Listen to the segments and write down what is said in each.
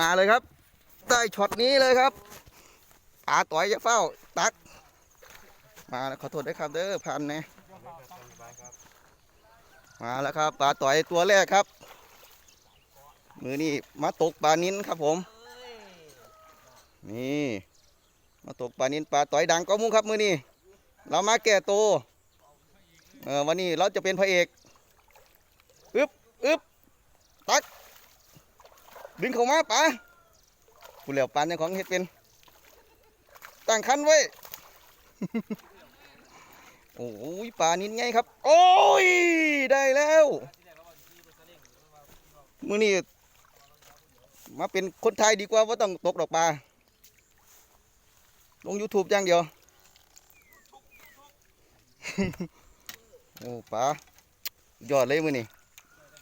มาเลยครับ ได้ช็อตนี้เลยครับอาต่อยจะเฝ้าตัก มาแล้วขอโทษด้วยครับเด้อพันเนี่ยมาแล้วครับปลาต่อยตัวแรกครับ มือนี่มาตกปลานิ้นครับผม นี่ มาตกปลานิ้นปลาต่อยดังก็มุ้งครับมือนี่เรามาแก่โตวเออวันนี้เราจะเป็นพระเอกอึบอึบ ดึงเข้ามาป๋าผู้เหลียวปานในของเฮ็ดเป็น ตั้งคันไว้ โอ้ยปลานินไงครับ โอ้ย ได้แล้ว มือนี้มาเป็นคนไทยดีกว่าว่าต้องตกดอกปลา ลง YouTube อย่างเดียว โอ้ปลายอดเลยมือนี่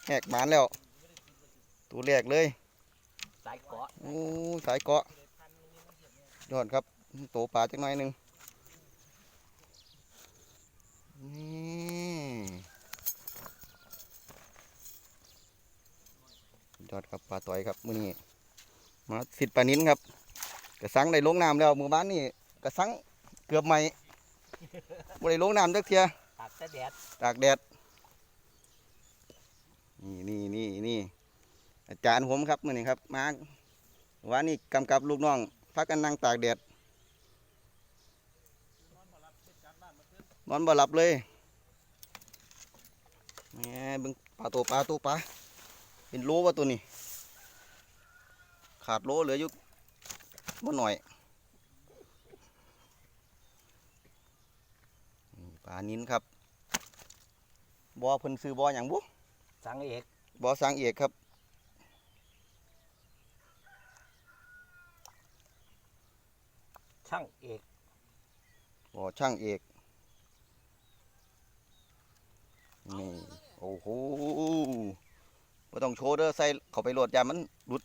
แหกหมานแล้ว ตัวแรกเลยายเกาะโอ้สายเกาะยอดครับโตปลาจักหน่อยหนึ่งนี่ยอดครับปลาต่อยครับมื้อนี้มาสิทธิ์ปลานิ้นครับ กระสังได้ลงน้ำแล้วมือบ้านนี่กระสังเกือบใหม่บ่ได้ลงน้ำจักเทียตากแต่แดดตากแดดนี่นี่นี่นี่ อาจารย์ผมครับมื่อนี้ครับมาว่านี่กำกับลูกน้องพักกันนั่งตากแดดนอนบ่หลับเลยแหมเบึงปลาตัวปลาตัวปลาเป็นโลว่าตัวนี้ ขาดโลเหลืออยู่บ่หน่อยนี่ปลานิ้นครับบ่อเพิ่นซื้อบ่อหยังบุสังเอกบ่อสร้างเอกครับ ช่างเอกบ่อช่างเอกนี่โอ้โหบ่ต้องโชว์เด้อใส่เข้าไปโหลดยามมันหลุด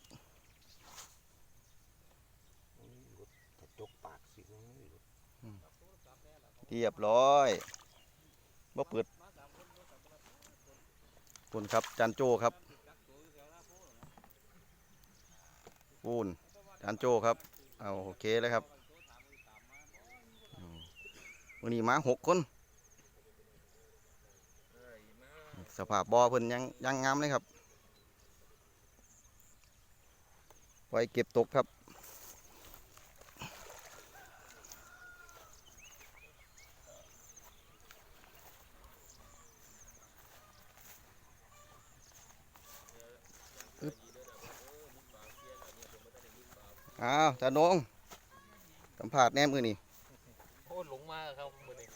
กระจกปากสิเรียบร้อยบ่เปิดคุณครับจานโจครับปูนจานโจครับเอาโอเคเลยครับอืม วันนี้มาหกคนสภาพบ่อเพิ่นยังยังงามเลยครับไว้เก็บตกครับอ้าวตาโนงสัมผัสแน่มือนี่ อ้หลงมาเขามือนี้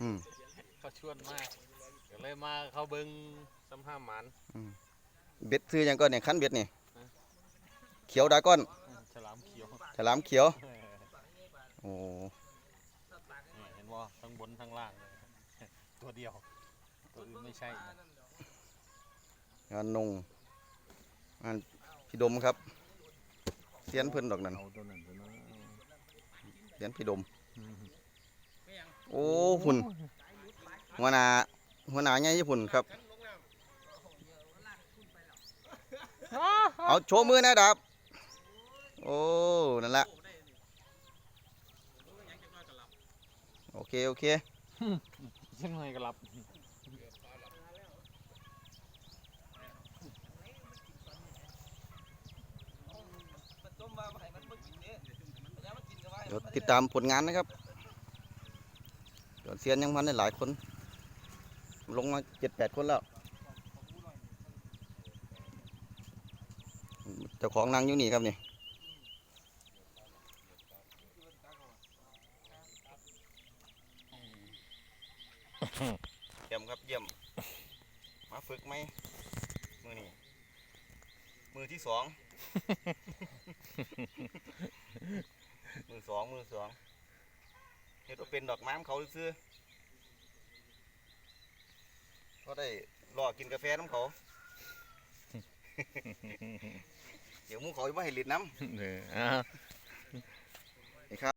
อืมเขาชวนมาก็เลยมาเขาเบิ้งสัมภาหมันเบ็ดซื้อหยังก้อนเนี่ยคันเบ็ดนี่เขียวดาก้อนฉลามเขียวฉลามเขียวโอ้นี่เห็นว่าทั้งบนทั้งล่างเลยตัวเดียว ตัวอื่นไม่ใช่นะงานนงงานพี่ดมครับเสียนเพิ่นดอกนั้นเอาตัวนั้นตัวนั้นเสียนพี่ดม โอ้หุ่นหัวหน้าหัวหน้าไงญ่ญี่ปุ่นครับ เอาโชว์มือนะดับ โอ้ นั่นแหละ โอเค โอเคเช่นไรก็รับ ดี๋ยวติดตามผลงานนะครับเดี๋ยวเซียนยังพันได้หลายคน ลงมาเจ็ดแปดคนแล้ว เจ้าของนางอยู่นี่ครับนี่เยี่ยมครับเยี่ยม มาฝึกไหมมือนี่มือที่สอง มื อสองมือสองเห็ดว่าเป็นดอกไม้ของเขาซื้อๆก็ได้รอกินกาแฟน้ำเขา เดี๋ยวหมูเขาจะไม่ให้ลิดน้ำ เอออ่า